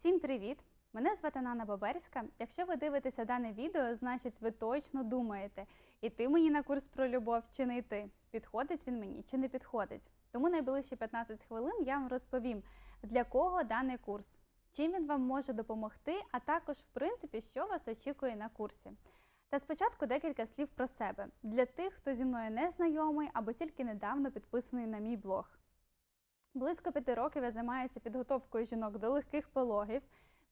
Всім привіт! Мене звати Нана Боберська. Якщо ви дивитеся дане відео, значить ви точно думаєте, іти мені на курс про любов чи не йти. Підходить він мені чи не підходить. Тому найближчі 15 хвилин я вам розповім, для кого даний курс, чим він вам може допомогти, а також, в принципі, що вас очікує на курсі. Та спочатку декілька слів про себе для тих, хто зі мною не знайомий або тільки недавно підписаний на мій блог. Близько п'яти років я займаюся підготовкою жінок до легких пологів.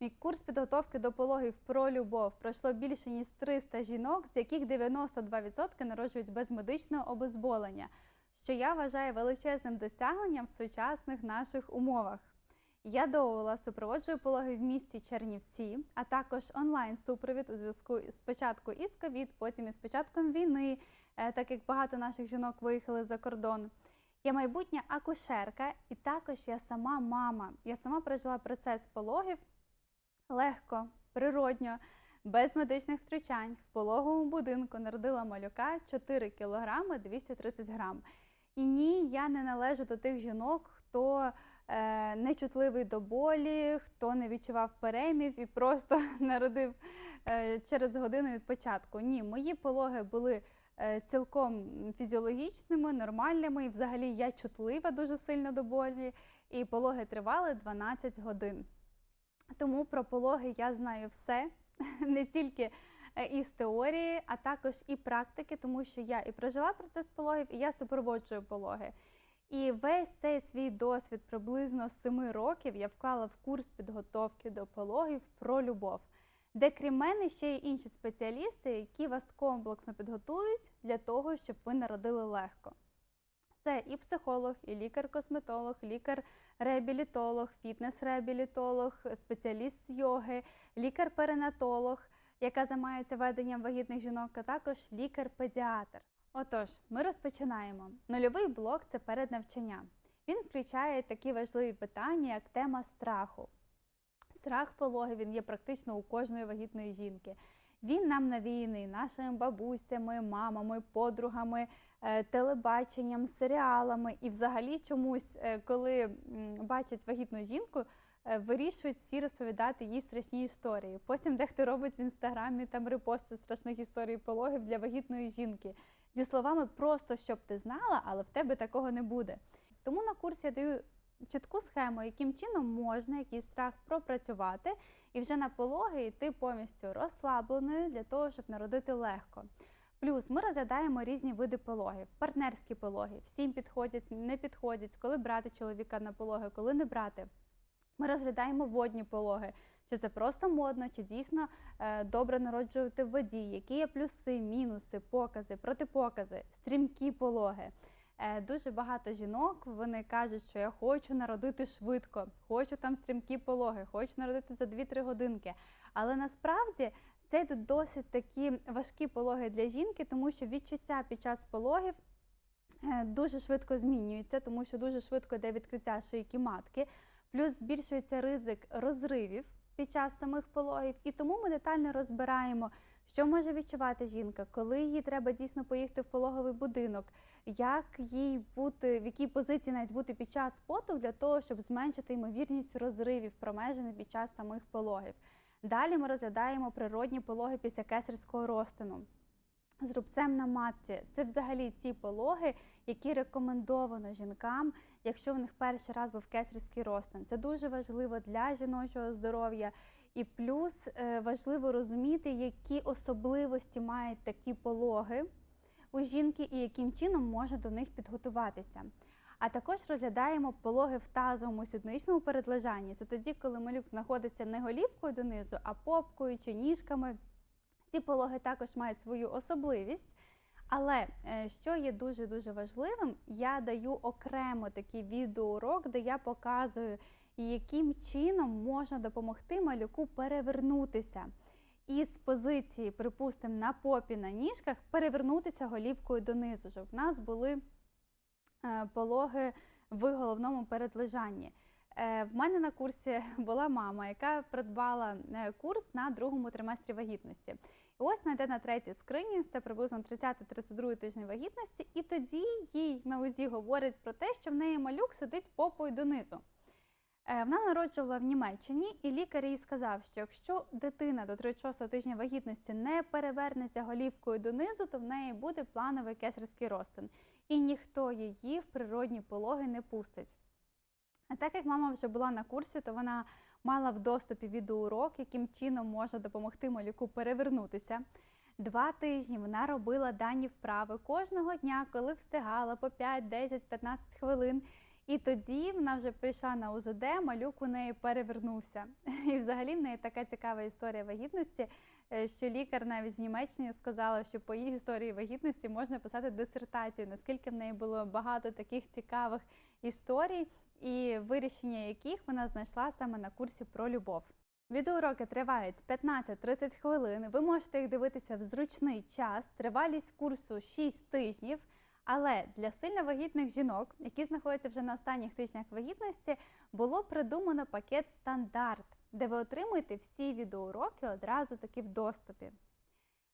Мій курс підготовки до пологів про любов пройшло більше ніж 300 жінок, з яких 92% народжують без медичного обезболення, що я вважаю величезним досягненням в сучасних наших умовах. Я довела супроводжую пологи в місті Чернівці, а також онлайн-супровід у зв'язку спочатку із ковід, потім із початком війни, е, так як багато наших жінок виїхали за кордон. Я майбутня акушерка, і також я сама мама. Я сама прожила процес пологів легко, природньо, без медичних втручань. В пологовому будинку народила малюка 4 кг 230 грам. І ні, я не належу до тих жінок, хто е, нечутливий до болі, хто не відчував переймів і просто народив е, через годину від початку. Ні, мої пологи були цілком фізіологічними, нормальними. І взагалі я чутлива дуже сильно до болі, і пологи тривали 12 годин. Тому про пологи я знаю все, не тільки е, із теорії, а також і практики, тому що я і прожила процес пологів, і я супроводжую пологи. І весь цей свій досвід приблизно з 7 років я вклала в курс підготовки до пологів про любов, де крім мене ще є інші спеціалісти, які вас комплексно підготують для того, щоб ви народили легко. Це і психолог, і лікар-косметолог, лікар-реабілітолог, фітнес-реабілітолог, спеціаліст з йоги, лікар-перинатолог, яка займається веденням вагітних жінок, а також лікар-педіатр. Отож, ми розпочинаємо. Нульовий блок це переднавчання. Він включає такі важливі питання, як тема страху. Страх пологи він є практично у кожної вагітної жінки. Він нам навіяний нашими бабусями, мамами, подругами, е, телебаченням, серіалами. І взагалі чомусь, е, коли бачать вагітну жінку, е, вирішують всі розповідати їй страшні історії. Потім дехто робить в інстаграмі там репости страшних історій пологів для вагітної жінки зі словами просто щоб ти знала, але в тебе такого не буде. Тому на курсі я даю чітку схему, яким чином можна який страх пропрацювати і вже на пологи йти повністю розслабленою для того, щоб народити легко. Плюс ми розглядаємо різні види пологів, партнерські пологи, всім підходять, не підходять, коли брати чоловіка на пологи, коли не брати. Ми розглядаємо водні пологи, чи це просто модно, чи дійсно е, добре народжувати в воді, які є плюси, мінуси, покази, протипокази, стрімкі пологи. Е, дуже багато жінок вони кажуть, що я хочу народити швидко, хочу там стрімкі пологи, хочу народити за 2-3 годинки. Але насправді це йдуть досить такі важкі пологи для жінки, тому що відчуття під час пологів е, дуже швидко змінюються, тому що дуже швидко йде відкриття шийки матки, плюс збільшується ризик розривів під час самих пологів. І тому ми детально розбираємо, що може відчувати жінка, коли їй треба дійсно поїхати в пологовий будинок, як їй бути, в якій позиції навіть бути під час поту для того, щоб зменшити ймовірність розривів промежини під час самих пологів. Далі ми розглядаємо природні пологи після кесарського розтину. З рубцем на матці це взагалі ті пологи, які рекомендовано жінкам, якщо в них перший раз був кесарський розтин. Це дуже важливо для жіночого здоров'я. І плюс е, важливо розуміти, які особливості мають такі пологи у жінки і яким чином можна до них підготуватися. А також розглядаємо пологи в тазовому сідничному передлежанні. Це тоді, коли малюк знаходиться не голівкою донизу, а попкою чи ніжками. Ці пологи також мають свою особливість. Але е, що є дуже дуже важливим, я даю окремо такий відеоурок, де я показую, яким чином можна допомогти малюку перевернутися. І з позиції, припустимо, на попі на ніжках перевернутися голівкою донизу, щоб в нас були е, пологи в головному передлежанні. Е, В мене на курсі була мама, яка придбала е, курс на другому триместрі вагітності. І ось вона йде на третій скринінг, це приблизно 30-32 тижні вагітності, і тоді їй на УЗІ говорять про те, що в неї малюк сидить попою донизу. Е, Вона народжувала в Німеччині, і лікар їй сказав, що якщо дитина до 36 тижня вагітності не перевернеться голівкою донизу, то в неї буде плановий кесарський розтин, і ніхто її в природні пологи не пустить. А так як мама вже була на курсі, то вона мала в доступі відеоурок, яким чином можна допомогти малюку перевернутися. Два тижні вона робила дані вправи кожного дня, коли встигала по 5, 10, 15 хвилин. І тоді вона вже прийшла на УЗД, малюк у неї перевернувся. І взагалі в неї така цікава історія вагітності, е, що лікар навіть в Німеччині сказала, що по її історії вагітності можна писати дисертацію, наскільки в неї було багато таких цікавих історій, і вирішення яких вона знайшла саме на курсі про любов. Відеоуроки тривають 15-30 хвилин. Ви можете їх дивитися в зручний час. Тривалість курсу 6 тижнів. Але для сильно вагітних жінок, які знаходяться вже на останніх тижнях вагітності, було придумано пакет стандарт, де ви отримуєте всі відеоуроки одразу таки в доступі.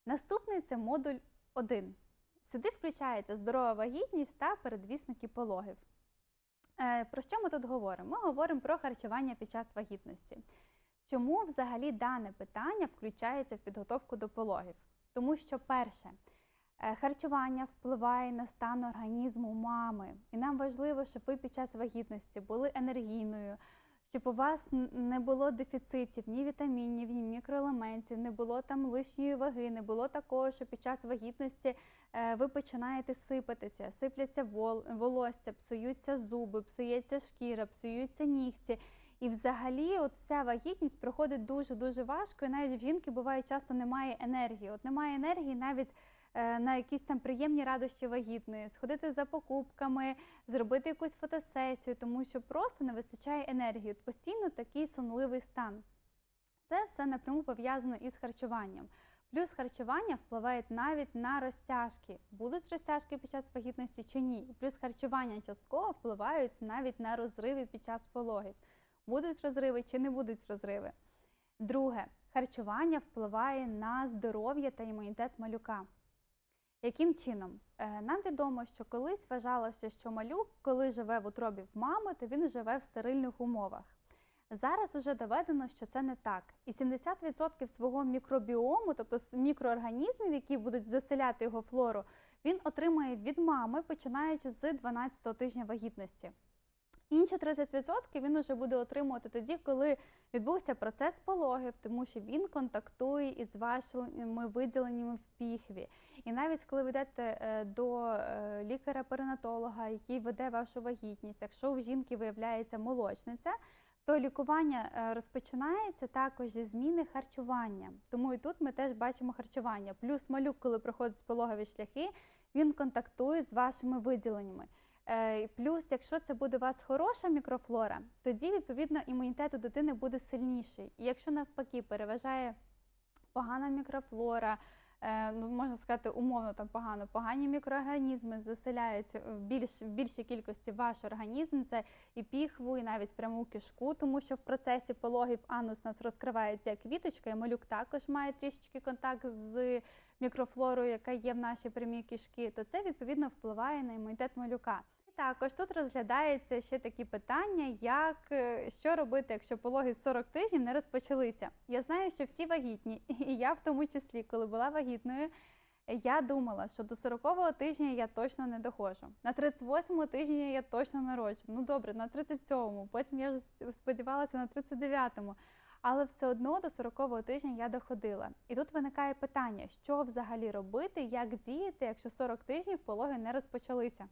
Наступний це модуль 1. Сюди включається здорова вагітність та передвісники пологів. Е, Про що ми тут говоримо? Ми говоримо про харчування під час вагітності. Чому взагалі дане питання включається в підготовку до пологів? Тому що, перше, харчування впливає на стан організму мами. І нам важливо, щоб ви під час вагітності були енергійною, щоб у вас не було дефіцитів ні вітамінів, ні мікроелементів, не було там лишньої ваги, не було такого, що під час вагітності е, ви починаєте сипатися, сипляться вол- волосся, псуються зуби, псується шкіра, псуються нігті. І взагалі, от вся вагітність проходить дуже дуже важко. І навіть в жінки буває часто немає енергії. От немає енергії навіть е, на якісь там приємні радощі вагітної, сходити за покупками, зробити якусь фотосесію, тому що просто не вистачає енергії. От постійно такий сонливий стан. Це все напряму пов'язано із харчуванням. Плюс харчування впливає навіть на розтяжки. Будуть розтяжки під час вагітності чи ні. Плюс харчування частково впливають навіть на розриви під час пологів. Будуть розриви чи не будуть розриви. Друге, харчування впливає на здоров'я та імунітет малюка. Яким чином? Е, Нам відомо, що колись вважалося, що малюк, коли живе в утробі в мами, то він живе в стерильних умовах. Зараз вже доведено, що це не так. І 70% свого мікробіому, тобто мікроорганізмів, які будуть заселяти його флору, він отримає від мами, починаючи з 12-го тижня вагітності. Інші 30% він вже буде отримувати тоді, коли відбувся процес пологів, тому що він контактує із вашими виділеннями в піхві. І навіть коли ви йдете е, до е, лікаря-перинатолога, який веде вашу вагітність, якщо у жінки виявляється молочниця, то лікування е, розпочинається також зі зміни харчування. Тому і тут ми теж бачимо харчування. Плюс малюк, коли проходить пологові шляхи, він контактує з вашими виділеннями. Е, Плюс, якщо це буде у вас хороша мікрофлора, тоді відповідно імунітет у дитини буде сильніший. І якщо навпаки переважає погана мікрофлора, е, ну можна сказати, умовно там погано, погані мікроорганізми заселяються в більш в більшій кількості ваш організм. Це і піхву, і навіть пряму кишку, тому що в процесі пологів анус нас розкривається як квіточка, і малюк також має трішечки контакт з мікрофлорою, яка є в нашій прямій кишки, то це відповідно впливає на імунітет малюка. Також тут розглядається ще такі питання, як е, що робити, якщо пологи з 40 тижнів не розпочалися. Я знаю, що всі вагітні, і я в тому числі, коли була вагітною, я думала, що до 40-го тижня я точно не доходжу. На 38-му тижні я точно народжу. Ну добре, на 37-му, потім я сподівалася на 39-му. Але все одно до 40-го тижня я доходила. І тут виникає питання, що взагалі робити, як діяти, якщо 40 тижнів пологи не розпочалися.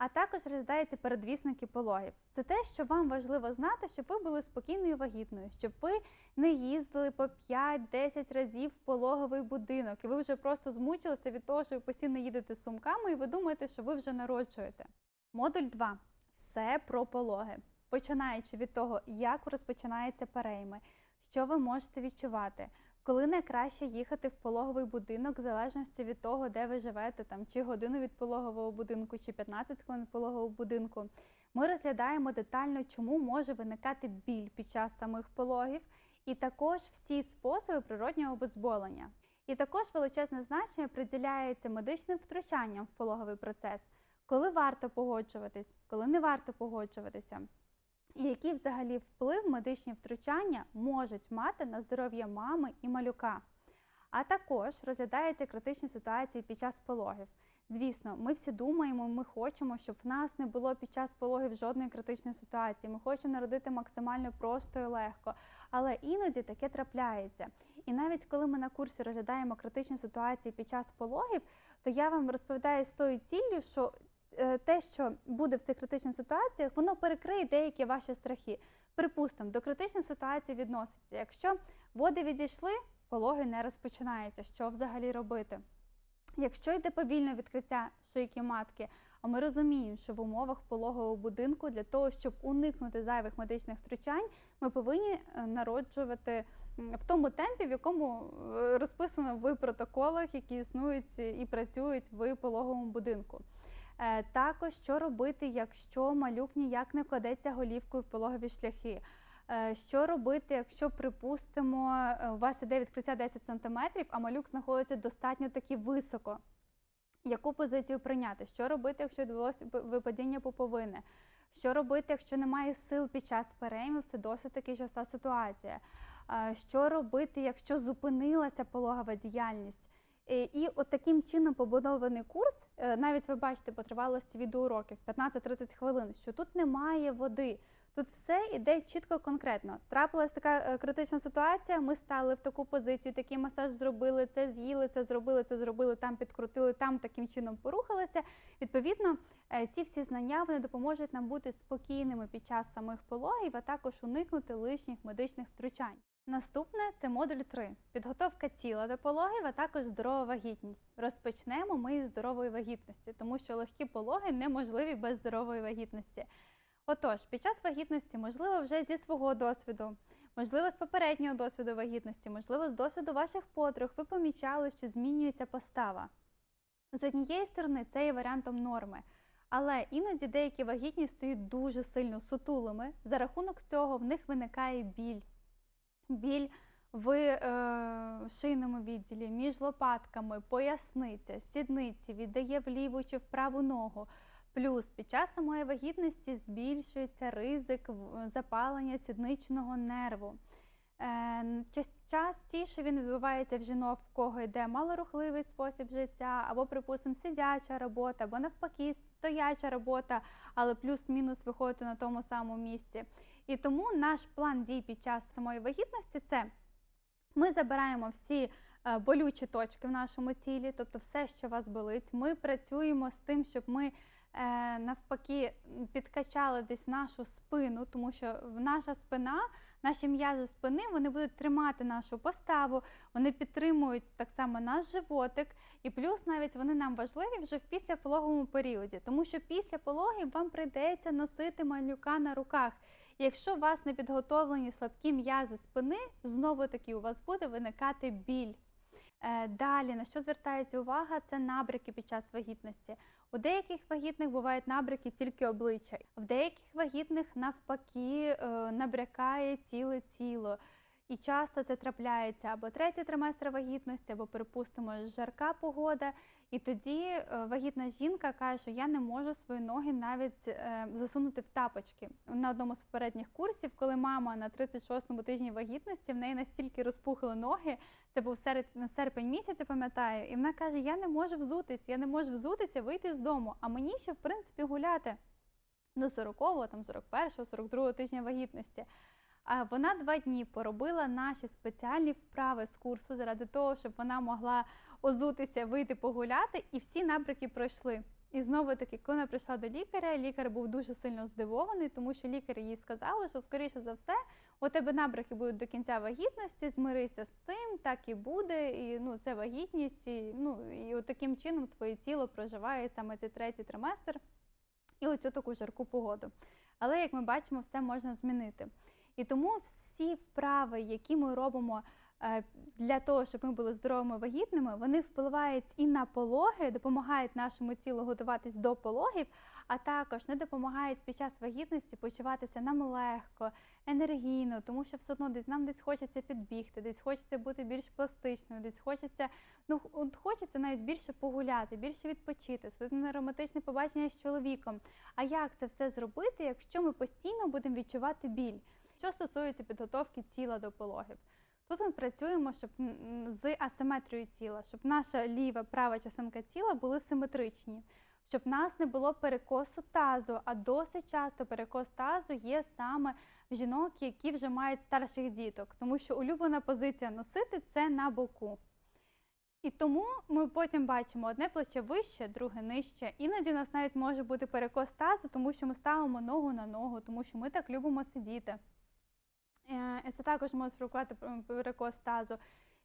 А також розглядаються передвісники пологів. Це те, що вам важливо знати, щоб ви були спокійною вагітною, щоб ви не їздили по 5-10 разів в пологовий будинок, і ви вже просто змучилися від того, що ви постійно їдете з сумками, і ви думаєте, що ви вже народжуєте. Модуль 2. Все про пологи. Починаючи від того, як розпочинаються перейми, що ви можете відчувати, коли найкраще їхати в пологовий будинок, в залежності від того, де ви живете, там чи годину від пологового будинку, чи 15 хвилин від пологового будинку. Ми розглядаємо детально, чому може виникати біль під час самих пологів, і також всі способи природнього обезболення. І також величезне значення приділяється медичним втручанням в пологовий процес, коли варто погоджуватись, коли не варто погоджуватися. І який взагалі вплив медичні втручання можуть мати на здоров'я мами і малюка. А також розглядаються критичні ситуації під час пологів. Звісно, ми всі думаємо, ми хочемо, щоб в нас не було під час пологів жодної критичної ситуації. Ми хочемо народити максимально просто і легко. Але іноді таке трапляється. І навіть коли ми на курсі розглядаємо критичні ситуації під час пологів, то я вам розповідаю з тою ціллю, що те, що буде в цих критичних ситуаціях, воно перекриє деякі ваші страхи. Припустимо, до критичної ситуації відноситься. Якщо води відійшли, пологи не розпочинаються. Що взагалі робити? Якщо йде повільне відкриття шийки матки, а ми розуміємо, що в умовах пологового будинку для того, щоб уникнути зайвих медичних втручань, ми повинні е, народжувати в тому темпі, в якому е, розписано в протоколах, які існують і працюють в пологовому будинку. Е, Також що робити, якщо малюк ніяк не вкладеться голівкою в пологові шляхи. Е, Що робити, якщо, припустимо, е, у вас іде відкриття 10 см, а малюк знаходиться достатньо таки високо? Яку позицію прийняти? Що робити, якщо відбулося випадіння пуповини? Що робити, якщо немає сил під час переймів? Це досить таки часта ситуація. Що робити, якщо зупинилася пологова діяльність? Е, І от таким чином побудований курс, е, навіть ви бачите по тривалості відеоуроків 15-30 хвилин, що тут немає води. Тут все іде чітко конкретно. Трапилась така е, критична ситуація. Ми стали в таку позицію, такий масаж зробили, це з'їли, це зробили, це зробили, там підкрутили, там таким чином порухалися. Відповідно, ці всі знання вони допоможуть нам бути спокійними під час самих пологів, а також уникнути лишніх медичних втручань. Наступне це модуль 3. Підготовка тіла до пологів, а також здорова вагітність. Розпочнемо ми із здорової вагітності, тому що легкі пологи неможливі без здорової вагітності. Отож, під час вагітності, можливо, вже зі свого досвіду, можливо, з попереднього досвіду вагітності, можливо, з досвіду ваших подруг, ви помічали, що змінюється постава. З однієї сторони, це є варіантом норми. Але іноді деякі вагітні стають дуже сильно сутулими. За рахунок цього в них виникає біль. Біль в е, шийному відділі, між лопатками, поясниця, сідниці, віддає в ліву чи в праву ногу. Плюс під час самої вагітності збільшується ризик запалення сідничного нерву. Е, Частіше він відбувається в жінок, в кого йде малорухливий спосіб життя, або, припустимо, сидяча робота, або навпаки, стояча робота, але плюс-мінус виходити на тому самому місці. І тому наш план дій під час самої вагітності це ми забираємо всі е, болючі точки в нашому тілі, тобто все, що вас болить. Ми працюємо з тим, щоб ми навпаки підкачали десь нашу спину, тому що наша спина, наші м'язи спини, вони будуть тримати нашу поставу, вони підтримують так само наш животик, і плюс навіть вони нам важливі вже в післяпологовому періоді, тому що після пологів вам прийдеться носити малюка на руках. Якщо у вас не підготовлені слабкі м'язи спини, знову таки у вас буде виникати біль. Е, Далі, на що звертається увага, це набряки під час вагітності. У деяких вагітних бувають набряки тільки обличчя, в деяких вагітних навпаки е, набрякає ціле тіло. І часто це трапляється або третій триместр вагітності, або, припустимо, жарка погода. І тоді е, вагітна жінка каже, що я не можу свої ноги навіть е, засунути в тапочки. На одному з попередніх курсів, коли мама на 36-му тижні вагітності, в неї настільки розпухли ноги, це був серед, на серпень місяць, я пам'ятаю, і вона каже: Я не можу взутись, я не можу взутися, вийти з дому. А мені ще, в принципі, гуляти до 40-го, там 41-го, 42-го тижня вагітності. А вона два дні поробила наші спеціальні вправи з курсу заради того, щоб вона могла озутися, вийти погуляти, і всі набряки пройшли. І знову таки, коли вона прийшла до лікаря, лікар був дуже сильно здивований, тому що лікар їй сказали, що скоріше за все у тебе набряки будуть до кінця вагітності, змирися з тим, так і буде, і ну це вагітність, і ну і от таким чином твоє тіло проживає саме цей третій триместр і оцю таку жарку погоду. Але як ми бачимо, все можна змінити. І тому всі вправи, які ми робимо е, для того, щоб ми були здоровими вагітними, вони впливають і на пологи, допомагають нашому тілу готуватись до пологів, а також не допомагають під час вагітності почуватися нам легко, енергійно, тому що все одно десь нам десь хочеться підбігти, десь хочеться бути більш пластичною, десь хочеться, ну от хочеться навіть більше погуляти, більше відпочити, сходити на романтичне побачення з чоловіком. А як це все зробити, якщо ми постійно будемо відчувати біль? Що стосується підготовки тіла до пологів? Тут ми працюємо щоб з асиметрією тіла, щоб наша ліва права частинка тіла були симетричні, щоб нас не було перекосу тазу, а досить часто перекос тазу є саме жінок, які вже мають старших діток, тому що улюблена позиція носити це на боку. І тому ми потім бачимо одне плече вище, друге нижче. Іноді у нас навіть може бути перекос тазу, тому що ми ставимо ногу на ногу, тому що ми так любимо сидіти. Е, Це також може спровокувати перекос тазу.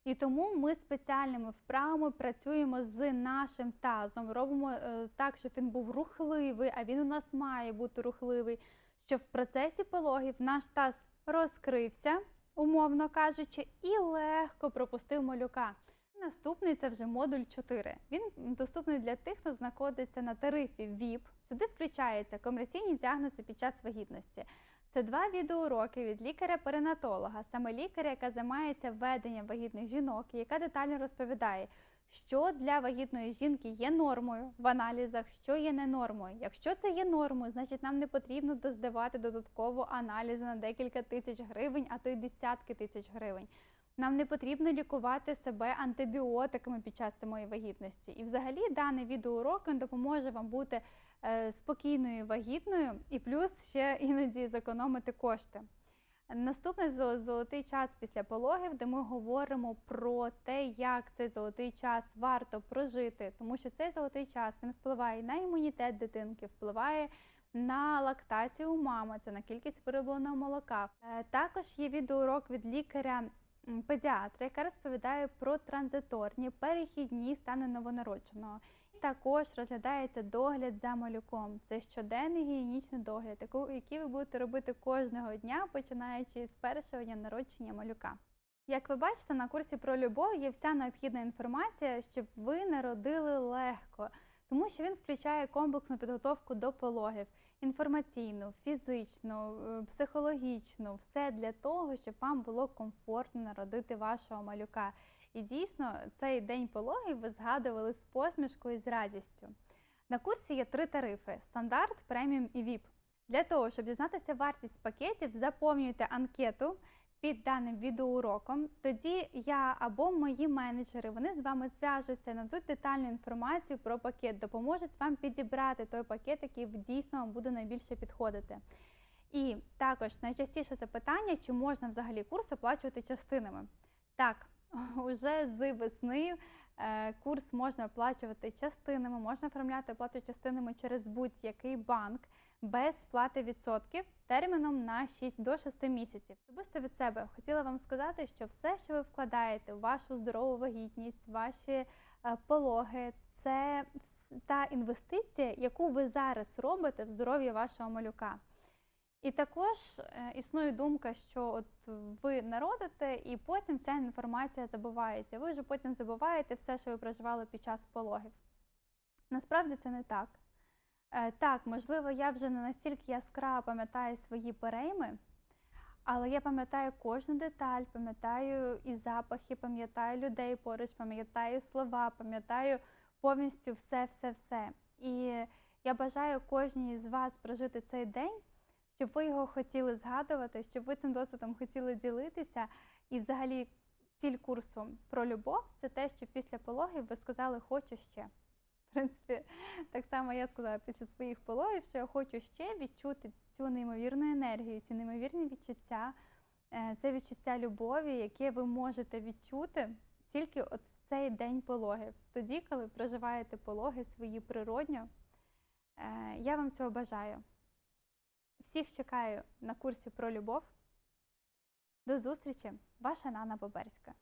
І тому ми спеціальними вправами працюємо з нашим тазом, робимо е, так, щоб він був рухливий, а він у нас має бути рухливий, щоб в процесі пологів наш таз розкрився, умовно кажучи, і легко пропустив малюка. Наступний це вже модуль 4. Він доступний для тих, хто знаходиться на тарифі VIP. Сюди включаються комерційні діагнози під час вагітності. Це два відеоуроки від лікаря-перинатолога, саме лікаря, яка займається веденням вагітних жінок, і яка детально розповідає, що для вагітної жінки є нормою в аналізах, що є не нормою. Якщо це є нормою, значить нам не потрібно доздавати додатково аналізи на декілька тисяч гривень, а то й десятки тисяч гривень. Нам не потрібно лікувати себе антибіотиками під час самої вагітності. І взагалі даний відеоурок він допоможе вам бути е, спокійною вагітною і плюс ще іноді зекономити кошти. Наступний золотий час після пологів, де ми говоримо про те, як цей золотий час варто прожити, тому що цей золотий час він впливає на імунітет дитинки, впливає на лактацію у мами, це на кількість виробленого молока. Е, Також є відеоурок від лікаря педіатра, яка розповідає про транзиторні перехідні стани новонародженого. Також розглядається догляд за малюком. Це щоденний гігієнічний догляд, який ви будете робити кожного дня, починаючи з першого дня народження малюка. Як ви бачите, на курсі про любов є вся необхідна інформація, щоб ви народили легко, тому що він включає комплексну підготовку до пологів інформаційну, фізичну, е, психологічну, все для того, щоб вам було комфортно народити вашого малюка. І дійсно, цей день пологів ви згадували з посмішкою і з радістю. На курсі є три тарифи: стандарт, преміум і ВІП. Для того, щоб дізнатися вартість пакетів, заповнюйте анкету під даним відеоуроком. Тоді я або мої менеджери вони з вами зв'яжуться, нададуть детальну інформацію про пакет, допоможуть вам підібрати той пакет, який дійсно вам буде найбільше підходити. І також найчастіше запитання, чи можна взагалі курс оплачувати частинами. Так, уже з весни е, курс можна оплачувати частинами, можна оформляти оплату частинами через будь-який банк без сплати відсотків терміном на 6 до 6 місяців. Особисто від себе хотіла вам сказати, що все, що ви вкладаєте в вашу здорову вагітність, ваші е, пологи, це та інвестиція, яку ви зараз робите в здоров'я вашого малюка. І також е, існує думка, що от ви народите, і потім вся інформація забувається. Ви вже потім забуваєте все, що ви проживали під час пологів. Насправді це не так. Е, Так, можливо, я вже не настільки яскраво пам'ятаю свої перейми, але я пам'ятаю кожну деталь, пам'ятаю і запахи, пам'ятаю людей поруч, пам'ятаю слова, пам'ятаю повністю все, все, все. І я бажаю кожній з вас прожити цей день, щоб ви його хотіли згадувати, щоб ви цим досвідом хотіли ділитися. І взагалі ціль курсу про любов це те, що після пологів ви сказали хочу ще. В принципі, так само я сказала після своїх пологів, що я хочу ще відчути цю неймовірну енергію, ці неймовірні відчуття, е, це відчуття любові, яке ви можете відчути тільки от в цей день пологів, тоді, коли проживаєте пологи свої природньо. Е, Я вам цього бажаю. Всіх чекаю на курсі про любов. До зустрічі, ваша Нана Боберська.